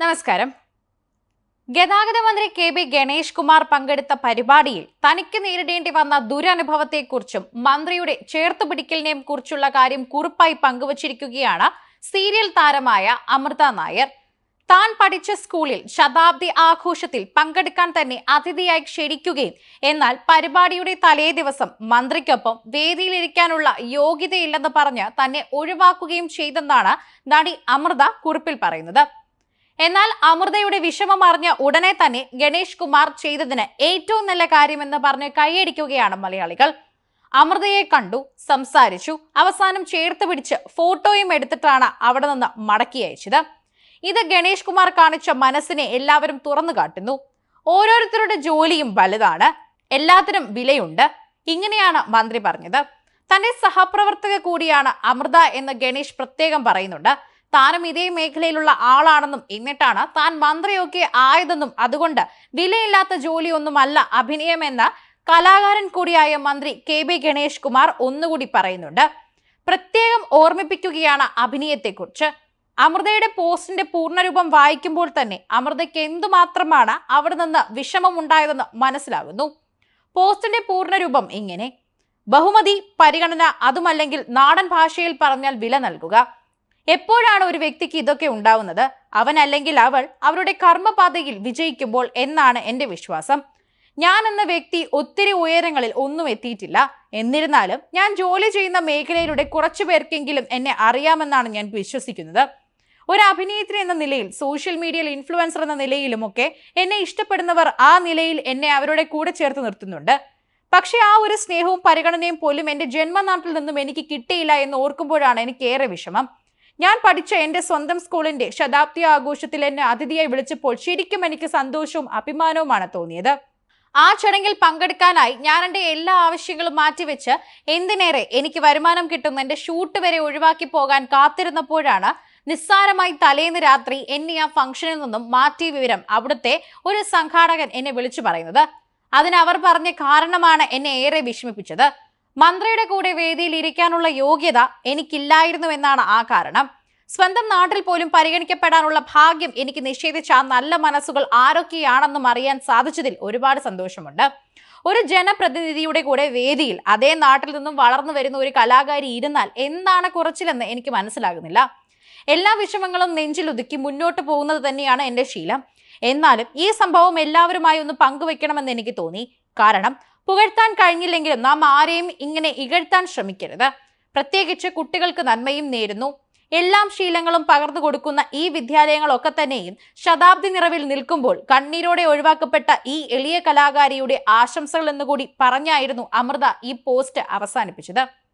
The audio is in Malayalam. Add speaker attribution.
Speaker 1: നമസ്കാരം. ഗതാഗത മന്ത്രി കെ ബി ഗണേഷ് കുമാർ പങ്കെടുത്ത പരിപാടിയിൽ തനിക്ക് നേരിടേണ്ടി വന്ന ദുരനുഭവത്തെക്കുറിച്ചും മന്ത്രിയുടെ ചേർത്തുപിടിക്കലിനെയും കുറിച്ചുള്ള കാര്യം കുറിപ്പായി പങ്കുവച്ചിരിക്കുകയാണ് സീരിയൽ താരമായ അമൃത നായർ. താൻ പഠിച്ച സ്കൂളിൽ ശതാബ്ദി ആഘോഷത്തിൽ പങ്കെടുക്കാൻ തന്നെ അതിഥിയായി ക്ഷണിക്കുകയും എന്നാൽ പരിപാടിയുടെ തലേ ദിവസം മന്ത്രിക്കൊപ്പം വേദിയിലിരിക്കാനുള്ള യോഗ്യതയില്ലെന്ന് പറഞ്ഞ് തന്നെ ഒഴിവാക്കുകയും ചെയ്തെന്നാണ് നടി അമൃത കുറിപ്പിൽ പറയുന്നത്. എന്നാൽ അമൃതയുടെ വിഷമം അറിഞ്ഞ ഉടനെ തന്നെ ഗണേഷ് കുമാർ ചെയ്തതിന് ഏറ്റവും നല്ല കാര്യമെന്ന് പറഞ്ഞ് കൈയടിക്കുകയാണ് മലയാളികൾ. അമൃതയെ കണ്ടു സംസാരിച്ചു അവസാനം ചേർത്ത് പിടിച്ച് ഫോട്ടോയും എടുത്തിട്ടാണ് അവിടെ നിന്ന് മടക്കി അയച്ചത്. ഇത് ഗണേഷ് കുമാർ കാണിച്ച മനസ്സിനെ എല്ലാവരും തുറന്നു കാട്ടുന്നു. ഓരോരുത്തരുടെ ജോലിയും വലുതാണ് എല്ലാത്തിനും വിലയുണ്ട് ഇങ്ങനെയാണ് മന്ത്രി പറഞ്ഞത്. തന്റെ സഹപ്രവർത്തക കൂടിയാണ് അമൃത എന്ന് ഗണേഷ് പ്രത്യേകം പറയുന്നുണ്ട്. താനും ഇതേ മേഖലയിലുള്ള ആളാണെന്നും എന്നിട്ടാണ് താൻ മന്ത്രിയൊക്കെ ആയതെന്നും അതുകൊണ്ട് വിലയില്ലാത്ത ജോലിയൊന്നുമല്ല അഭിനയമെന്ന് കലാകാരൻ കൂടിയായ മന്ത്രി കെ ബി ഗണേഷ് കുമാർ ഒന്നുകൂടി പറയുന്നുണ്ട്. പ്രത്യേകം ഓർമ്മിപ്പിക്കുകയാണ് അഭിനയത്തെക്കുറിച്ച്. അമൃതയുടെ പോസ്റ്റിന്റെ പൂർണരൂപം വായിക്കുമ്പോൾ തന്നെ അമൃതയ്ക്ക് എന്തുമാത്രമാണ് അവിടെ നിന്ന് വിഷമമുണ്ടായതെന്ന് മനസ്സിലാകുന്നു. പോസ്റ്റിന്റെ പൂർണരൂപം ഇങ്ങനെ. ബഹുമതി പരിഗണന അതുമല്ലെങ്കിൽ നാടൻ ഭാഷയിൽ പറഞ്ഞാൽ വില നൽകുക. എപ്പോഴാണ് ഒരു വ്യക്തിക്ക് ഇതൊക്കെ ഉണ്ടാവുന്നത്? അവൻ അല്ലെങ്കിൽ അവൾ അവരുടെ കർമ്മപാതയിൽ വിജയിക്കുമ്പോൾ എന്നാണ് എന്റെ വിശ്വാസം? ഞാൻ എന്ന വ്യക്തി ഒത്തിരി ഉയരങ്ങളിൽ ഒന്നും എത്തിയിട്ടില്ല. എന്നിരുന്നാലും ഞാൻ ജോലി ചെയ്യുന്ന മേഖലയിലൂടെ കുറച്ചു പേർക്കെങ്കിലും എന്നെ അറിയാമെന്നാണ് ഞാൻ വിശ്വസിക്കുന്നത്. ഒരു അഭിനേത്രി എന്ന നിലയിൽ സോഷ്യൽ മീഡിയയിൽ ഇൻഫ്ലുവൻസർ എന്ന നിലയിലുമൊക്കെ എന്നെ ഇഷ്ടപ്പെടുന്നവർ ആ നിലയിൽ എന്നെ അവരുടെ കൂടെ ചേർത്ത് നിർത്തുന്നുണ്ട്. പക്ഷേ ആ ഒരു സ്നേഹവും പരിഗണനയും പോലും എന്റെ ജന്മനാട്ടിൽ നിന്നും എനിക്ക് കിട്ടിയില്ല എന്ന് ഓർക്കുമ്പോഴാണ് എനിക്ക് ഏറെ വിഷമം. ഞാൻ പഠിച്ച എന്റെ സ്വന്തം സ്കൂളിന്റെ ശതാബ്ദി ആഘോഷത്തിൽ എന്നെ അതിഥിയായി വിളിച്ചപ്പോൾ ശരിക്കും എനിക്ക് സന്തോഷവും അഭിമാനവുമാണ് തോന്നിയത്. ആ ചടങ്ങിൽ പങ്കെടുക്കാനായി ഞാൻ എന്റെ എല്ലാ ആവശ്യങ്ങളും മാറ്റിവെച്ച് എന്തിനേറെ എനിക്ക് വരുമാനം കിട്ടുന്ന എന്റെ ഷൂട്ട് വരെ ഒഴിവാക്കി പോകാൻ കാത്തിരുന്നപ്പോഴാണ് നിസ്സാരമായി തലേന്ന് രാത്രി എന്നെ ആ ഫംഗ്ഷനിൽ നിന്നും മാറ്റിയ വിവരം അവിടുത്തെ ഒരു സംഘാടകൻ എന്നെ വിളിച്ചു പറയുന്നത്. അതിനവർ പറഞ്ഞ കാരണമാണ് എന്നെ ഏറെ വിഷമിപ്പിച്ചത്. മന്ത്രിയുടെ കൂടെ വേദിയിൽ ഇരിക്കാനുള്ള യോഗ്യത എനിക്കില്ലായിരുന്നുവെന്നാണ് ആ കാരണം. സ്വന്തം നാട്ടിൽ പോലും പരിഗണിക്കപ്പെടാനുള്ള ഭാഗ്യം എനിക്ക് നിഷേധിച്ച ആ നല്ല മനസ്സുകൾ ആരൊക്കെയാണെന്നും അറിയാൻ സാധിച്ചതിൽ ഒരുപാട് സന്തോഷമുണ്ട്. ഒരു ജനപ്രതിനിധിയുടെ കൂടെ വേദിയിൽ അതേ നാട്ടിൽ നിന്നും വളർന്നു വരുന്ന ഒരു കലാകാരി ഇരുന്നാൽ എന്താണ് കുറച്ചിലെന്ന് എനിക്ക് മനസ്സിലാകുന്നില്ല. എല്ലാ വിഷമങ്ങളും നെഞ്ചിലൊതുക്കി മുന്നോട്ട് പോകുന്നത് തന്നെയാണ് എന്റെ ശീലം. എന്നാലും ഈ സംഭവം എല്ലാവരുമായി ഒന്ന് പങ്കുവെക്കണമെന്ന് എനിക്ക് തോന്നി. കാരണം പുകഴ്ത്താൻ കഴിഞ്ഞില്ലെങ്കിലും നാം ആരെയും ഇങ്ങനെ ഇകഴ്ത്താൻ ശ്രമിക്കരുത്. പ്രത്യേകിച്ച് കുട്ടികൾക്ക് നന്മയും നേരുന്നു. എല്ലാം ശീലങ്ങളും പകർന്നു കൊടുക്കുന്ന ഈ വിദ്യാലയങ്ങളൊക്കെ തന്നെയും ശതാബ്ദി നിറവിൽ നിൽക്കുമ്പോൾ കണ്ണീരോടെ ഒഴിവാക്കപ്പെട്ട ഈ എളിയ കലാകാരിയുടെ ആശംസകൾ എന്നുകൂടി പറഞ്ഞായിരുന്നു അമൃത ഈ പോസ്റ്റ് അവസാനിപ്പിച്ചത്.